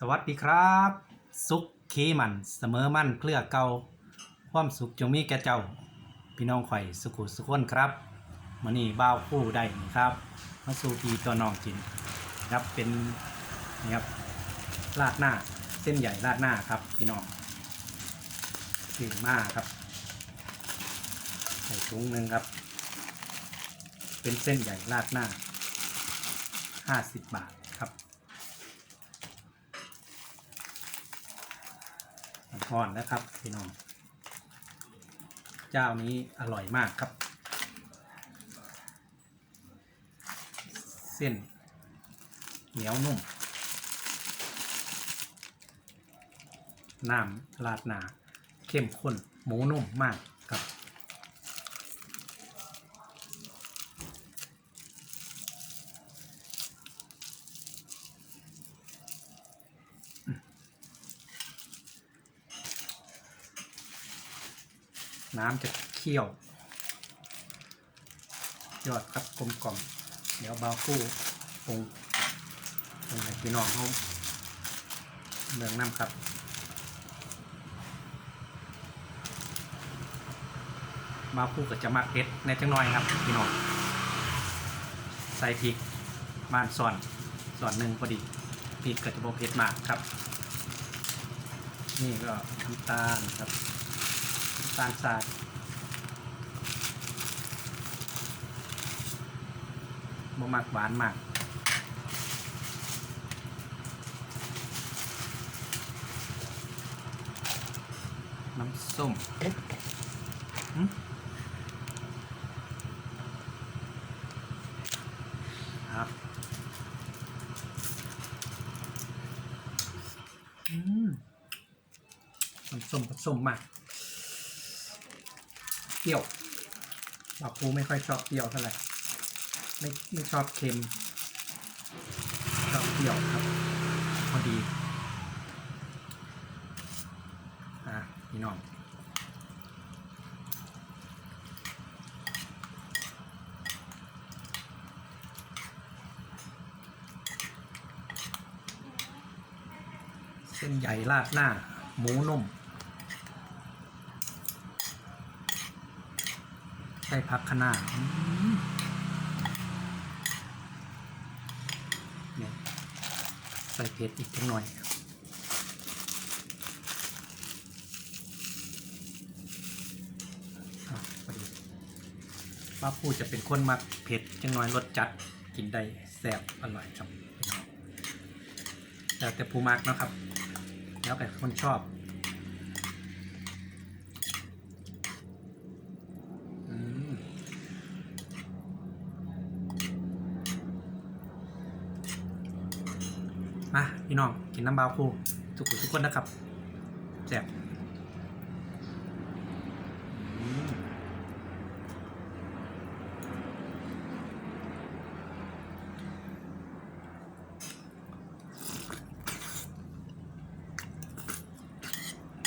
สวัสดีครับ สุขเคมันเสมอมั่นเคลือเก่าความสุขจงมีแก่เจ้า พี่น้องข่อยสุขุสุขคนครับมื้อนี้บ้าวผู้ได้ครับมาสู่พีตัวน้องกินครับเป็นนี่ครับราดหน้าเส้นใหญ่ราดหน้าครับพี่น้องถึงมากครับใส่ถุงหนึ่งครับ เป็นเส้นใหญ่ราดหน้า 50 บาทครับ อ่อนนะครับพี่น้อง เจ้านี้อร่อยมากครับ เส้น เหนียวนุ่ม น้ำราดหนา เข้มข้น หมูนุ่มมากครับ น้ำจะเคี่ยว ยอดครับกลมกล่อม เดี๋ยวเบาคู่ปรุงปรุงให้พี่น้องเขาเมืองน้ำครับมาคู่กับจะมักเผ็ดในจังน้อยครับพี่น้องใส่พริกบ้านส่อนส่วนหนึ่งพอดีพริกก็จะบ่เผ็ดมากครับ นี่ก็น้ำตาลครับ ตาลทรายบ่มักหวานมากน้ำส้มหึครับอืมน้ำส้มผสมมากเป รี้ยวบาปูไม่ค่อยชอบเปรี้ยวเท่าไหร่ไม่ไม่ชอบเค็ม ชอบเปรี้ยวครับ พอดีอะพี่น้องเส้นใหญ่ราดหน้า หมูนุ่ม ใส่ผักคะน้าอืมเนี่ยใส่เผ็ดอีกจังหน่อยอะพอดีป้าปูจะเป็นคนมักเผ็ดจังน้อยรสจัดกินได้แซ่บอร่อยครับพี่แล้วแต่ผู้มักนะครับ แล้วแต่คนชอบ มาพี่น้องกินน้ำบาวคูทุกคนทุกคนนะครับแซ่บ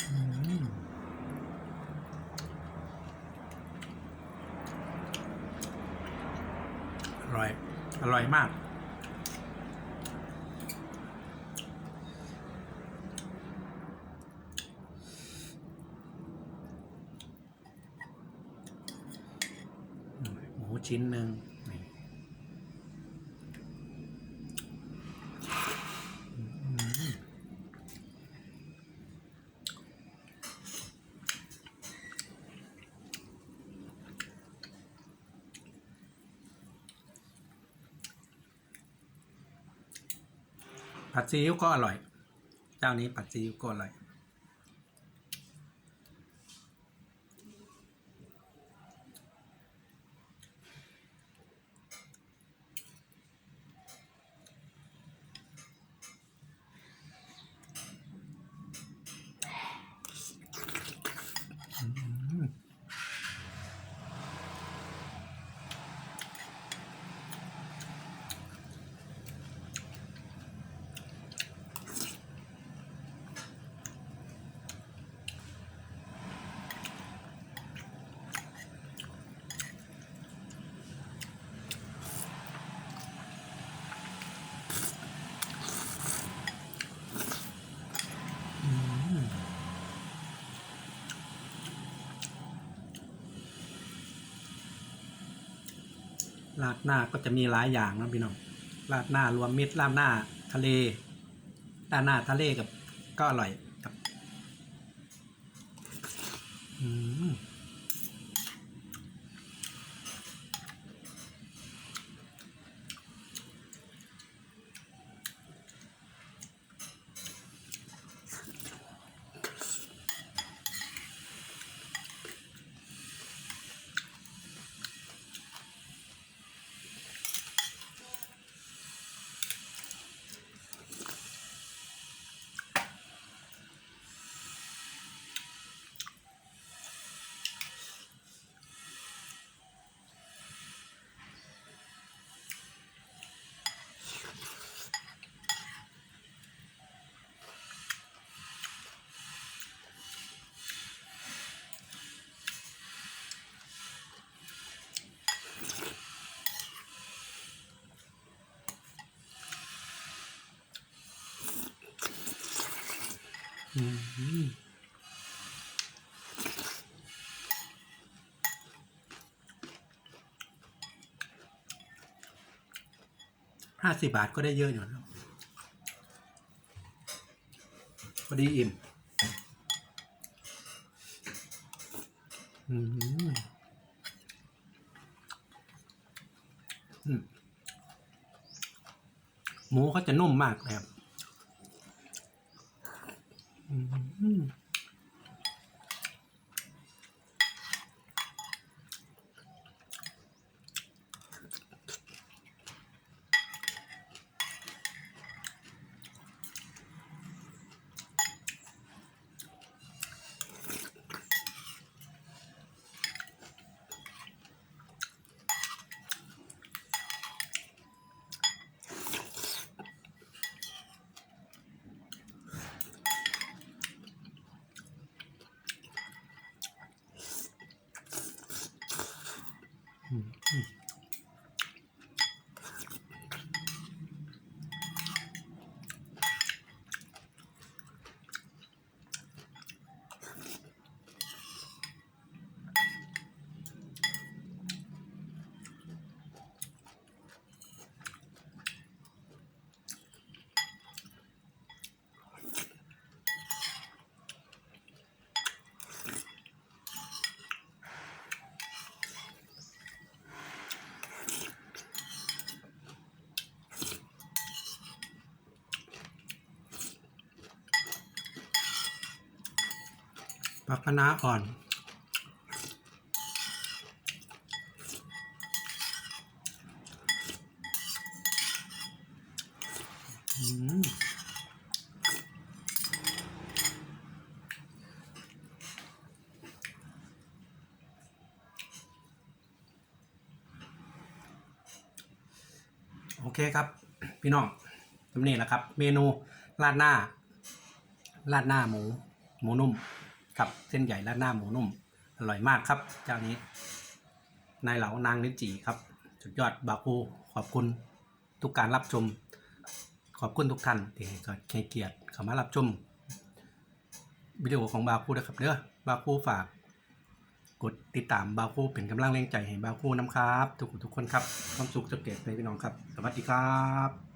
อืมอืมอร่อย อร่อยมาก หมู ชิ้นหนึ่งผัดซีอิ๊วก็อร่อย เจ้านี้ผัดซีอิ๊วก็อร่อย ราดหน้าก็จะมีหลายอย่างนะพี่น้องราดหน้ารวมมิตรราดหน้าทะเลราดหน้าทะเลกับก็อร่อย ห้าสิบบาทก็ได้เยอะอยู่นะครับพอดีอิ่มอืมอืมหมูเขาจะนุ่มมากเลยครับ อื มอื ผักคะน้าอ่อนอืมโอเคครับ พี่น้องตำนี้แหละครับ เมนูราดหน้าราดหน้าหมู หมูนุ่ม กับเส้นใหญ่ราดหน้าหมูนุ่ม อร่อยมากครับ เจ้านี้ นายเหลานางลิ้นจี่ครับ สุดยอดบาคูขอบคุณทุกการรับชม ขอบคุณทุกท่านที่ให้เกียรติเข้ามารับชมวิดีโอของบาคูนะครับเด้อบาคูฝากกดติดตามบาคูเป็นกำลังแรงใจให้บาคูน้ำครับ ทุกทุกคนครับความสุขจะเกิดในพี่น้องครับ สวัสดีครับ